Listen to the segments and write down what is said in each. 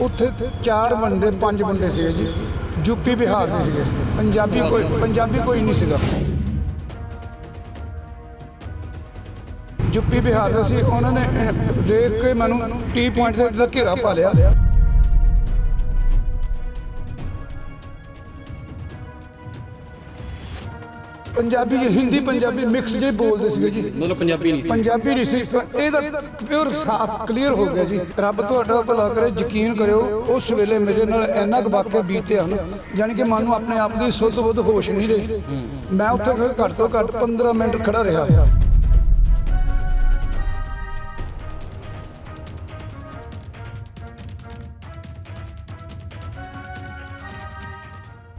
ਉੱਥੇ ਚਾਰ ਬੰਦੇ, ਪੰਜ ਬੰਦੇ ਸੀਗੇ ਜੀ। ਯੂਪੀ ਬਿਹਾਰ ਦੇ ਸੀਗੇ। ਪੰਜਾਬੀ ਕੋਈ ਪੰਜਾਬੀ ਕੋਈ ਨਹੀਂ ਸੀਗਾ। ਯੂਪੀ ਬਿਹਾਰ ਦਾ ਸੀ। ਉਹਨਾਂ ਨੇ ਦੇਖ ਕੇ ਮੈਨੂੰ ਟੀ ਪੁਆਇੰਟ ਦੇ ਘੇਰਾ ਪਾ ਲਿਆ। ਪੰਜਾਬੀ ਜੀ ਹਿੰਦੀ ਪੰਜਾਬੀ ਮਿਕਸ ਜੇ ਬੋਲਦੇ ਸੀਗੇ ਜੀ। ਮਤਲਬ ਪੰਜਾਬੀ ਨਹੀਂ ਸੀ। ਪੰਜਾਬੀ ਨਹੀਂ ਸੀ ਇਹਦਾ ਪਿਓਰ ਸਾਫ਼ ਕਲੀਅਰ ਹੋ ਗਿਆ ਜੀ। ਰੱਬ ਤੁਹਾਡਾ ਭਲਾ ਕਰੇ ਯਕੀਨ ਕਰਿਓ ਉਸ ਵੇਲੇ ਮੇਰੇ ਨਾਲ ਇੰਨਾ ਕੁ ਵਾਕਿਆ ਬੀਤਿਆ ਹਨ ਯਾਨੀ ਕਿ ਮਨ ਨੂੰ ਆਪਣੇ ਆਪ ਦੀ ਸੁੱਧ ਬੁੱਧ ਹੋਸ਼ ਨਹੀਂ ਰਹੀ। ਮੈਂ ਉੱਥੇ ਫਿਰ ਘੱਟ ਤੋਂ ਘੱਟ 15 ਮਿੰਟ ਖੜਾ ਰਿਹਾ।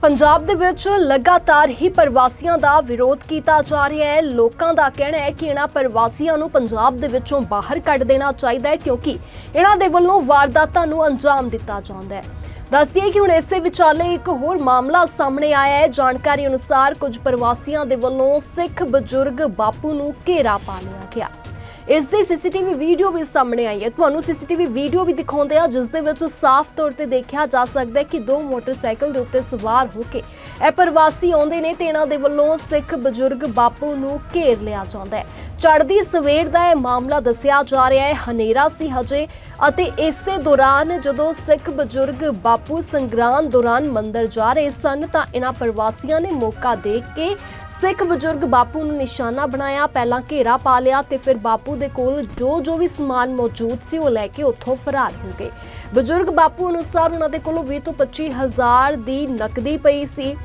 ਪੰਜਾਬ ਦੇ ਵਿੱਚ ਲਗਾਤਾਰ ਹੀ ਪ੍ਰਵਾਸੀਆਂ ਦਾ ਵਿਰੋਧ ਕੀਤਾ ਜਾ ਰਿਹਾ ਹੈ। ਲੋਕਾਂ ਦਾ ਕਹਿਣਾ ਹੈ ਕਿ ਇਹਨਾਂ ਪ੍ਰਵਾਸੀਆਂ ਨੂੰ ਪੰਜਾਬ ਦੇ ਵਿੱਚੋਂ ਬਾਹਰ ਕੱਢ ਦੇਣਾ ਚਾਹੀਦਾ ਹੈ ਕਿਉਂਕਿ ਇਹਨਾਂ ਦੇ ਵੱਲੋਂ ਵਾਰਦਾਤਾਂ ਨੂੰ ਅੰਜਾਮ ਦਿੱਤਾ ਜਾਂਦਾ ਹੈ। ਦੱਸਦੀ ਹੈ ਕਿ ਹੁਣ ਇਸੇ ਵਿਚਾਲੇ ਇੱਕ ਹੋਰ ਮਾਮਲਾ ਸਾਹਮਣੇ ਆਇਆ ਹੈ। ਜਾਣਕਾਰੀ ਅਨੁਸਾਰ ਕੁਝ ਪ੍ਰਵਾਸੀਆਂ ਦੇ ਵੱਲੋਂ ਸਿੱਖ ਬਜ਼ੁਰਗ ਬਾਪੂ ਨੂੰ ਘੇਰਾ ਪਾ ਲਿਆ ਗਿਆ। ਇਸ ਦੀ ਸੀਸੀਟੀਵੀ ਵੀਡੀਓ ਵੀ ਸਾਹਮਣੇ ਆਈ ਹੈ। ਤੁਹਾਨੂੰ ਸੀਸੀਟੀਵੀ ਵੀਡੀਓ ਵੀ ਦਿਖਾਉਂਦੇ ਆ ਜਿਸ ਦੇ ਵਿੱਚ ਸਾਫ਼ ਤੌਰ ਤੇ ਦੇਖਿਆ ਜਾ ਸਕਦਾ ਹੈ ਕਿ ਦੋ ਮੋਟਰਸਾਈਕਲ ਦੇ ਉੱਤੇ ਸਵਾਰ ਹੋ ਕੇ ਇਹ ਪ੍ਰਵਾਸੀ ਆਉਂਦੇ ਨੇ ਤੇ ਇਹਨਾਂ ਦੇ ਵੱਲੋਂ ਸਿੱਖ ਬਜ਼ੁਰਗ ਬਾਪੂ ਨੂੰ ਘੇਰ ਲਿਆ ਜਾਂਦਾ ਹੈ। ਚੜ੍ਹਦੀ ਸਵੇਰ ਦਾ ਇਹ ਮਾਮਲਾ ਦੱਸਿਆ ਜਾ ਰਿਹਾ ਹੈ। ਹਨੇਰਾ ਸੀ ਹਜੇ ਅਤੇ ਇਸੇ ਦੌਰਾਨ ਜਦੋਂ ਸਿੱਖ ਬਜ਼ੁਰਗ ਬਾਪੂ ਸੰਗਰਾਂਦ ਦੌਰਾਨ ਮੰਦਰ ਜਾ ਰਹੇ ਸਨ ਤਾਂ ਇਹਨਾਂ ਪ੍ਰਵਾਸੀਆਂ ਨੇ ਮੌਕਾ ਦੇਖ ਕੇ ਸਿੱਖ ਬਜ਼ੁਰਗ ਬਾਪੂ ਨੂੰ ਨਿਸ਼ਾਨਾ ਬਣਾਇਆ, ਪਹਿਲਾਂ ਘੇਰਾ ਪਾ ਲਿਆ ਤੇ ਫਿਰ ਬਾਪੂ ਦੇ ਕੋਲ ਜੋ ਜੋ ਵੀ ਸਮਾਨ ਮੌਜੂਦ ਸੀ ਉਹ ਲੈ ਕੇ ਉੱਥੋਂ ਫਰਾਰ ਹੋ ਗਏ। ਬਜ਼ੁਰਗ ਬਾਪੂ ਅਨੁਸਾਰ ਉਹਨਾਂ ਦੇ ਕੋਲੋਂ 20 ਤੋਂ 25 ਹਜ਼ਾਰ ਦੀ ਨਕਦੀ ਪਈ ਸੀ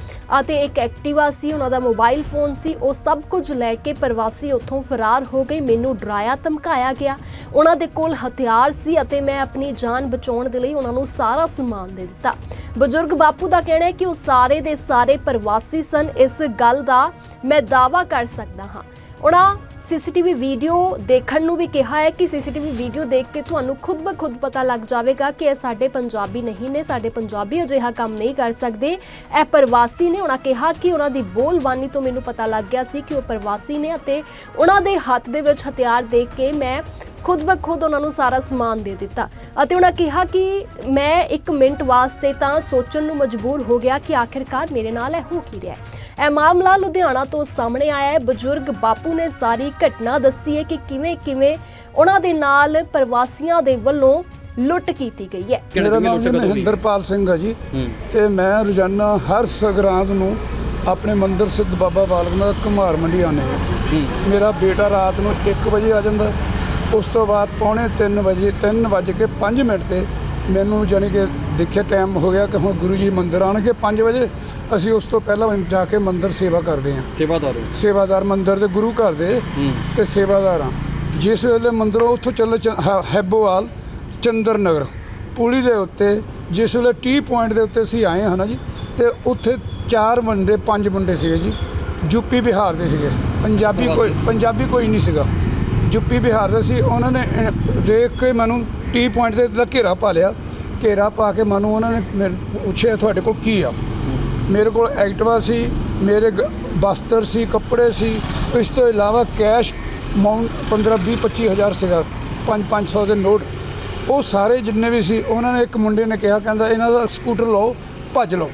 ਅਤੇ ਇੱਕ ਐਕਟਿਵਾ ਸੀ, ਉਹਨਾਂ ਦਾ ਮੋਬਾਈਲ ਫੋਨ ਸੀ, ਉਹ ਸਭ ਕੁਝ ਲੈ ਕੇ ਪ੍ਰਵਾਸੀ ਉੱਥੋਂ ਫਰਾਰ ਹੋ ਗਏ, ਮੈਨੂੰ ਡਰਾਇਆ, ਧਮਕਾਇਆ ਗਿਆ। ਉਹਨਾਂ ਦੇ ਕੋਲ ਹਥਿਆਰ ਸੀ ਅਤੇ ਮੈਂ ਆਪਣੀ ਜਾਨ ਬਚਾਉਣ ਦੇ ਲਈ ਉਹਨਾਂ ਨੂੰ ਸਾਰਾ ਸਮਾਨ ਦੇ ਦਿੱਤਾ। ਬਜ਼ੁਰਗ ਬਾਪੂ ਦਾ ਕਹਿਣਾ ਹੈ ਕਿ ਉਹ ਸਾਰੇ ਦੇ ਸਾਰੇ ਪ੍ਰਵਾਸੀ ਸਨ, ਇਸ ਗੱਲ ਦਾ ਮੈਂ ਦਾਅਵਾ ਕਰ ਸਕਦਾ ਹਾਂ। ਉਹਨਾਂ ਸੀਸੀਟੀਵੀ ਵੀਡੀਓ ਦੇਖਣ ਨੂੰ ਵੀ ਕਿਹਾ ਹੈ ਕਿ ਸੀਸੀਟੀਵੀ ਵੀਡੀਓ ਦੇਖ ਕੇ ਤੁਹਾਨੂੰ ਖੁਦ ਬ ਖੁਦ ਪਤਾ ਲੱਗ ਜਾਵੇਗਾ ਕਿ ਇਹ ਸਾਡੇ ਪੰਜਾਬੀ ਨਹੀਂ ਨੇ, ਸਾਡੇ ਪੰਜਾਬੀ ਅਜਿਹਾ ਕੰਮ ਨਹੀਂ ਕਰ ਸਕਦੇ। ਇਹ ਪ੍ਰਵਾਸੀ ਨੇ, ਉਹਨਾਂ ਕਿਹਾ ਕਿ ਉਹਨਾਂ ਦੀ ਬੋਲਬਾਨੀ ਤੋਂ ਮੈਨੂੰ ਪਤਾ ਲੱਗ ਗਿਆ ਸੀ ਕਿ ਉਹ ਪ੍ਰਵਾਸੀ ਨੇ ਅਤੇ ਉਹਨਾਂ ਦੇ ਹੱਥ ਦੇ ਵਿੱਚ ਹਥਿਆਰ ਦੇਖ ਕੇ ਮੈਂ ਖੁਦ ਬਖੁਦ ਉਹਨਾਂ ਨੂੰ ਸਾਰਾ ਸਮਾਨ ਦੇ ਦਿੱਤਾ ਅਤੇ ਉਹਨਾਂ ਕਿਹਾ ਕਿ ਮੈਂ ਇੱਕ ਮਿੰਟ ਵਾਸਤੇ ਤਾਂ ਸੋਚਣ ਨੂੰ ਮਜਬੂਰ ਹੋ ਗਿਆ ਕਿ ਆਖਿਰਕਾਰ ਮੇਰੇ ਨਾਲ ਇਹ ਹੋ ਕੀ ਰਿਹਾ ਹੈ। ਇਹ ਮਾਮਲਾ ਲੁਧਿਆਣਾ ਤੋਂ ਸਾਹਮਣੇ ਆਇਆ ਹੈ। ਬਜ਼ੁਰਗ ਬਾਪੂ ਨੇ ਸਾਰੀ ਘਟਨਾ ਦੱਸੀ ਹੈ ਕਿ ਕਿਵੇਂ ਕਿਵੇਂ ਉਹਨਾਂ ਦੇ ਨਾਲ ਪ੍ਰਵਾਸੀਆਂ ਦੇ ਵੱਲੋਂ ਲੁੱਟ ਕੀਤੀ ਗਈ ਹੈ। ਮੇਰਾ ਨਾਮ ਮਹਿੰਦਰਪਾਲ ਸਿੰਘ ਆ ਜੀ। ਹੂੰ। ਤੇ ਮੈਂ ਰੋਜ਼ਾਨਾ ਹਰ ਸੰਗਰਾਂਦ ਨੂੰ ਆਪਣੇ ਮੰਦਿਰ ਸਿੱਧ ਬਾਬਾ ਬਾਲਕ ਨਾਥ ਘੁਮਾਰ ਮੰਡੀ ਆਉਂਦੇ ਹਾਂ। ਹੂੰ। ਮੇਰਾ ਬੇਟਾ ਰਾਤ ਨੂੰ 1 ਵਜੇ ਆ ਜਾਂਦਾ। ਉਸ ਤੋਂ ਬਾਅਦ ਪੌਣੇ 3 ਵਜੇ 3 ਵਜੇ ਕੇ 5 ਮਿੰਟ ਤੇ ਮੈਨੂੰ ਜਾਣੀ ਕਿ ਦੇਖਿਆ ਟਾਈਮ ਹੋ ਗਿਆ ਕਿ ਹੁਣ ਗੁਰੂ ਜੀ ਮੰਦਿਰ ਆਣਗੇ 5 ਵਜੇ ਅਸੀਂ ਉਸ ਤੋਂ ਪਹਿਲਾਂ ਜਾ ਕੇ ਮੰਦਿਰ ਸੇਵਾ ਕਰਦੇ ਹਾਂ। ਸੇਵਾਦਾਰ ਹੋ। ਸੇਵਾਦਾਰ ਮੰਦਿਰ ਦੇ ਗੁਰੂ ਘਰ ਦੇ ਤੇ ਸੇਵਾਦਾਰ ਹਾਂ। ਜਿਸ ਵੇਲੇ ਮੰਦਿਰੋਂ ਉੱਥੋਂ ਚੱਲ ਚ- ਹ- ਹੈਬੋਵਾਲ ਚੰਦਰ ਨਗਰ ਪੁਲੀ ਦੇ ਉੱਤੇ ਜਿਸ ਵੇਲੇ ਟੀ ਪੁਆਇੰਟ ਦੇ ਉੱਤੇ ਅਸੀਂ ਆਏ ਹਾਂ ਨਾ ਜੀ ਤੇ ਉੱਥੇ ਚਾਰ ਬੰਦੇ ਪੰਜ ਬੰਦੇ ਸੀਗੇ ਜੀ ਯੂਪੀ ਬਿਹਾਰ ਦੇ ਸੀਗੇ। ਪੰਜਾਬੀ ਕੋਈ ਪ੍ਰਵਾਸੀ। ਪੰਜਾਬੀ ਕੋਈ ਨਹੀਂ ਸੀਗਾ। ਯੂਪੀ ਬਿਹਾਰ ਦੇ ਸੀ ਉਹਨਾਂ ਨੇ ਦੇਖ ਕੇ ਮੈਨੂੰ ਟੀ ਪੁਆਇੰਟ ਦੇ ਉੱਤੇ ਘੇਰਾ ਪਾ ਲਿਆ। ਘੇਰਾ ਪਾ ਕੇ ਮੈਨੂੰ ਉਹਨਾਂ ਨੇ ਮੈਨੂੰ ਪੁੱਛਿਆ ਤੁਹਾਡੇ ਕੋਲ ਕੀ ਆ? ਮੇਰੇ ਕੋਲ ਐਕਟਿਵਾ ਸੀ ਮੇਰੇ ਗ- ਬਸਤਰ ਸੀ ਕੱਪੜੇ ਸੀ। ਇਸ ਤੋਂ ਇਲਾਵਾ ਕੈਸ਼ ਅਮਾਉਂਟ 15 20 25 ਹਜ਼ਾਰ ਸੀਗਾ 5 500 ਦੇ ਨੋਟ। ਉਹ ਸਾਰੇ ਜਿੰਨੇ ਵੀ ਸੀ ਉਹਨਾਂ ਨੇ ਇੱਕ ਮੁੰਡੇ ਨੇ ਕਿਹਾ ਕਹਿੰਦਾ ਇਹਨਾਂ ਦਾ ਸਕੂਟਰ ਲਓ ਭੱਜ ਲਓ।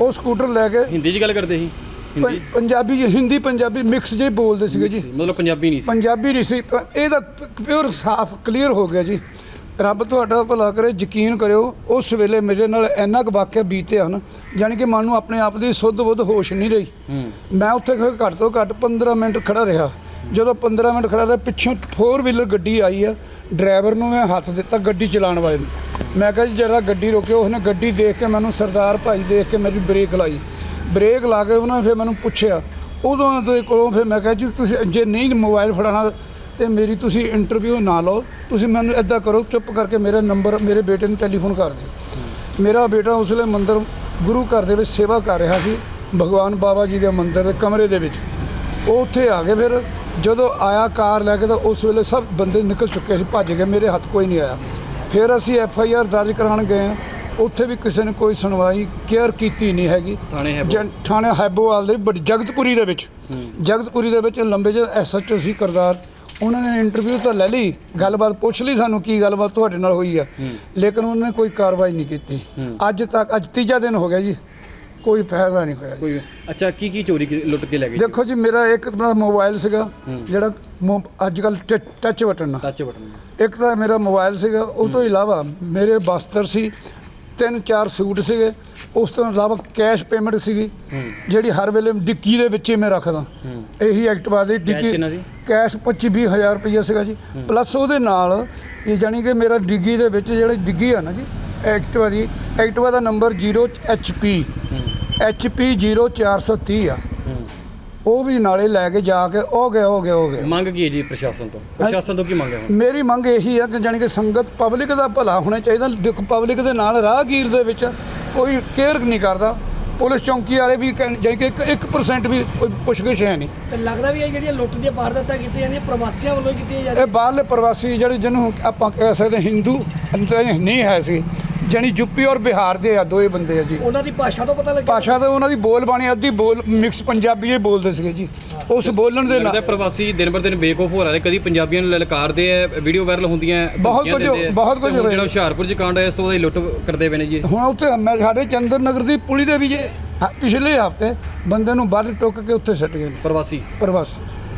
ਉਹ ਸਕੂਟਰ ਲੈ ਕੇ ਹਿੰਦੀ 'ਚ ਗੱਲ ਕਰਦੇ ਸੀ? ਹਿੰਦੀ? ਪੰ- ਪੰਜਾਬੀ ਜੀ ਹਿੰਦੀ ਪੰਜਾਬੀ ਮਿਕਸ ਜੇ ਬੋਲਦੇ ਸੀਗੇ ਜੀ। ਮਤਲਬ ਪੰਜਾਬੀ ਨਹੀਂ ਸੀ। ਪੰਜਾਬੀ ਨਹੀਂ ਸੀ। ਪ- ਇਹਦਾ ਪਿਓਰ ਸਾਫ਼ ਕਲੀਅਰ ਹੋ ਗਿਆ ਜੀ। ਰੱਬ ਤੁਹਾਡਾ ਭਲਾ ਕਰੇ ਯਕੀਨ ਕਰਿਓ ਉਸ ਵੇਲੇ ਮੇਰੇ ਨਾਲ ਇੰਨਾ ਕੁ ਵਾਕਿਆ ਬੀਤਿਆ ਹਨ ਯਾਨੀ ਕਿ ਮਨ ਨੂੰ ਆਪਣੇ ਆਪ ਦੀ ਸੁੱਧ ਬੁੱਧ ਹੋਸ਼ ਨਹੀਂ ਰਹੀ। ਮੈਂ ਉੱਥੇ ਫਿਰ ਘੱਟ ਤੋਂ ਘੱਟ 15 ਮਿੰਟ ਖੜਾ ਰਿਹਾ। ਜਦੋਂ 15 ਮਿੰਟ ਖੜਾ ਰਿਹਾ ਪਿੱਛੋਂ 4 ਵੀਲਰ ਗੱਡੀ ਆਈ ਆ ਡਰਾਈਵਰ ਨੂੰ ਮੈਂ ਹੱਥ ਦਿੱਤਾ ਗੱਡੀ ਚਲਾਉਣ ਵਾਲੇ ਨੂੰ। ਮੈਂ ਕਿਹਾ ਜੀ ਜਰਾ ਗੱਡੀ ਰੋਕਿਓ। ਉਸਨੇ ਗੱਡੀ ਦੇਖ ਕੇ ਮੈਨੂੰ ਸਰਦਾਰ ਭਾਈ ਦੇਖ ਕੇ ਮੇਰੀ ਬ੍ਰੇਕ ਲਾਈ। ਬ੍ਰੇਕ ਲਾ ਕੇ ਉਹਨਾਂ ਨੇ ਫਿਰ ਮੈਨੂੰ ਪੁੱਛਿਆ। ਉਦੋਂ ਦੇ ਕੋਲੋਂ ਫਿਰ ਮੈਂ ਕਿਹਾ ਜੀ, ਤੁਸੀਂ ਜੇ ਨਹੀਂ ਮੋਬਾਈਲ ਫੜਾਣਾ ਤੇ ਮੇਰੀ ਤੁਸੀਂ ਇੰਟਰਵਿਊ ਨਾ ਲਓ, ਤੁਸੀਂ ਮੈਨੂੰ ਇਦਾਂ ਕਰੋ, ਚੁੱਪ ਕਰਕੇ ਮੇਰਾ ਨੰਬਰ, ਮੇਰੇ ਬੇਟੇ ਨੂੰ ਟੈਲੀਫੋਨ ਕਰ ਦਿਓ। ਮੇਰਾ ਬੇਟਾ ਉਸ ਵੇਲੇ ਮੰਦਰ, ਗੁਰੂ ਘਰ ਦੇ ਵਿੱਚ ਸੇਵਾ ਕਰ ਰਿਹਾ ਸੀ, ਭਗਵਾਨ ਬਾਬਾ ਜੀ ਦੇ ਮੰਦਰ ਦੇ ਕਮਰੇ ਦੇ ਵਿੱਚ। ਉਹ ਉੱਥੇ ਆ ਗਏ ਫਿਰ ਜਦੋਂ ਆਇਆ ਕਾਰ ਲੈ ਕੇ ਤਾਂ ਉਸ ਵੇਲੇ ਸਭ ਬੰਦੇ ਨਿਕਲ ਚੁੱਕੇ ਸੀ, ਭੱਜ ਗਏ, ਮੇਰੇ ਹੱਥ ਕੋਈ ਨਹੀਂ ਆਇਆ। ਫਿਰ ਅਸੀਂ ਐਫ ਆਈ ਆਰ ਦਰਜ ਕਰਾਉਣ ਗਏ। ਹਾਂ। ਉੱਥੇ ਵੀ ਕਿਸੇ ਨੇ ਕੋਈ ਸੁਣਵਾਈ ਕੇਅਰ ਕੀਤੀ ਨਹੀਂ ਹੈਗੀ। ਥਾਣੇ ਹੈ ਜਨ- ਥਾਣੇ ਹੈਬੋਵਾਲ ਦੇ ਬੜੀ ਜਗਤਪੁਰੀ ਦੇ ਵਿੱਚ। ਜਗਤਪੁਰੀ ਦੇ ਵਿੱਚ ਲੰਬੇ ਜਿਹੇ ਐਸਐਚਓ ਸੀ ਕਰਦਾਰ ਉਹਨਾਂ ਨੇ ਇੰਟਰਵਿਊ ਤਾਂ ਲੈ ਲਈ ਗੱਲਬਾਤ ਪੁੱਛ ਲਈ ਸਾਨੂੰ ਕੀ ਗੱਲਬਾਤ ਤੁਹਾਡੇ ਨਾਲ ਹੋਈ ਆ। ਲੇਕਿਨ ਉਹਨਾਂ ਨੇ ਕੋਈ ਕਾਰਵਾਈ ਨਹੀਂ ਕੀਤੀ। ਅੱਜ ਤੱਕ ਅੱਜ ਤੀਜਾ ਦਿਨ ਹੋ ਗਿਆ ਜੀ। ਕੋਈ ਫਾਇਦਾ ਨਹੀਂ ਹੋਇਆ ਜੀ। ਕੋਈ ਅੱਛਾ ਕੀ ਕੀ ਚੋਰੀ ਕੀ- ਲੁੱਟ ਕੇ ਲੈ ਗਏ ਦੇਖੋ ਜੀ ਮੇਰਾ ਇੱਕ ਤਾਂ ਮੋਬਾਈਲ ਸੀਗਾ ਜਿਹੜਾ ਮੋ- ਅੱਜ ਕੱਲ ਟੱਚ ਬਟਨ ਨਾਲ ਟੱਚ ਬਟਨ ਇੱਕ ਤਾਂ ਮੇਰਾ ਮੋਬਾਈਲ ਸੀਗਾ ਉਸ ਤੋਂ ਇਲਾਵਾ ਮੇਰੇ ਬਸਤਰ ਸੀ ਤਿੰਨ ਚਾਰ ਸੂਟ ਸੀਗੇ। ਉਸ ਤੋਂ ਇਲਾਵਾ ਕੈਸ਼ ਪੇਮੈਂਟ ਸੀਗੀ ਜਿਹੜੀ ਹਰ ਵੇਲੇ ਡਿੱਕੀ ਦੇ ਵਿੱਚ ਹੀ ਮੈਂ ਰੱਖਦਾ। ਇਹੀ ਐਕਟਿਵਾ ਦੀ ਡਿੱਕੀ? ਕੈਸ਼ 25 20 ਹਜ਼ਾਰ ਰੁਪਈਆ ਸੀਗਾ ਜੀ। ਪਲੱਸ ਉਹਦੇ ਨਾਲ ਇਹ ਜਾਨੀ ਕਿ ਮੇਰਾ ਡਿੱਗੀ ਦੇ ਵਿੱਚ ਜਿਹੜੀ ਡਿੱਗੀ ਆ ਨਾ ਜੀ ਐਕਟਿਵਾ ਦੀ ਐਕਟਿਵਾ ਦਾ ਨੰਬਰ 0 HP HP 0430 ਆ। ਉਹ ਵੀ ਨਾਲੇ ਲੈ ਕੇ ਜਾ ਕੇ ਉਹ ਗਏ ਉਹ ਗਏ ਉਹ ਗਏ। ਮੰਗ ਕੀ ਹੈ ਜੀ ਪ੍ਰਸ਼ਾਸਨ ਤੋਂ? ਪ੍ਰਸ਼ਾਸਨ ਤੋਂ ਕੀ ਮੰਗ ਹੈ ਹੁਣ? ਮੇਰੀ ਮੰਗ ਇਹੀ ਆ ਕਿ ਜਾਣੀ ਕਿ ਸੰਗਤ ਪਬਲਿਕ ਦਾ ਭਲਾ ਹੋਣਾ ਚਾਹੀਦਾ। ਦੇਖੋ ਪਬਲਿਕ ਦੇ ਨਾਲ ਰਾਹਗੀਰ ਦੇ ਵਿੱਚ ਕੋਈ ਕੇਅਰ ਨਹੀਂ ਕਰਦਾ। ਪੁਲਿਸ ਚੌਂਕੀ ਵਾਲੇ ਵੀ ਕਹਿਣ- ਜਾਣੀ ਕਿ ਇੱਕ- 1% ਵੀ ਕੋਈ ਪੁੱਛਗਿੱਛ ਹੈ ਨਹੀਂ। ਤੇ ਲੱਗਦਾ ਵੀ ਇਹ ਜਿਹੜੀਆਂ ਲੁੱਟ ਦੀਆਂ ਵਾਰਦਾਤਾਂ ਕੀਤੀਆਂ ਜਾਂਦੀਆਂ ਪ੍ਰਵਾਸੀਆਂ ਵੱਲੋਂ ਹੀ ਕੀਤੀਆਂ ਇਹ ਜਾਂਦੀਆਂ ਬਾਹਰਲੇ ਪ੍ਰਵਾਸੀ ਜਿਹੜੇ ਜਿਹਨੂੰ ਆਪਾਂ ਕਹਿ ਸਕਦੇ ਹਿੰਦੂ ਨਹੀਂ ਹੈ ਸੀ ਜਾਣੀ ਯੂਪੀ ਔਰ ਬਿਹਾਰ ਦੇ ਆ ਦੋਏ ਬੰਦੇ ਆ ਜੀ। ਉਹਨਾਂ ਦੀ ਭਾਸ਼ਾ ਤੋਂ ਪਤਾ ਲੱਗਿਆ? ਭਾਸ਼ਾ ਤਾਂ ਉਹਨਾਂ ਦੀ ਬੋਲ ਬਾਣੀ ਅੱਧੀ ਬੋਲ ਮਿਕਸ ਪੰਜਾਬੀ ਹੀ ਬੋਲਦੇ ਸੀਗੇ ਜੀ। ਉਸ ਬੋਲਣ ਦੇ ਲੱਗਦਾ ਨਾਲ ਪ੍ਰਵਾਸੀ ਦਿਨ ਬਰ ਦਿਨ ਬੇਖੌਫ ਹੋ ਰਹੇ ਕਦੀ ਪੰਜਾਬੀਆਂ ਨੂੰ ਲਲਕਾਰਦੇ ਆ ਵੀਡੀਓ ਵਾਇਰਲ ਹੁੰਦੀਆਂ ਹੈ, ਬਹੁਤ ਧਮਕੀਆਂ ਕੁਝ- ਦਿੰਦੇ ਆ। ਬਹੁਤ ਕੁਝ ਤੇ ਹੁਣ ਹੋਇਆ। ਜਿਹੜਾ ਹੁਸ਼ਿਆਰਪੁਰ ਚ ਕਾਂਡ ਹੈ ਇਸ ਤੋਂ ਬਾਅਦ ਇਹ ਲੁੱਟ ਕਰਦੇ ਪਏ ਨੇ ਜੀ। ਹੁਣ ਉੱਥੇ ਮੈਂ ਸਾਡੇ ਚੰਦਰ ਨਗਰ ਦੀ ਪੁਲੀ ਦੇ ਵੀ ਜੇ ਹ- ਪਿਛਲੇ ਹਫ਼ਤੇ ਬੰਦੇ ਨੂੰ ਬਾਹਰ ਟੁੱਕ ਕੇ ਉੱਥੇ ਸੱਟ ਗਏ ਨੇ। ਪ੍ਰਵਾਸੀ। ਪ੍ਰਵਾਸੀ।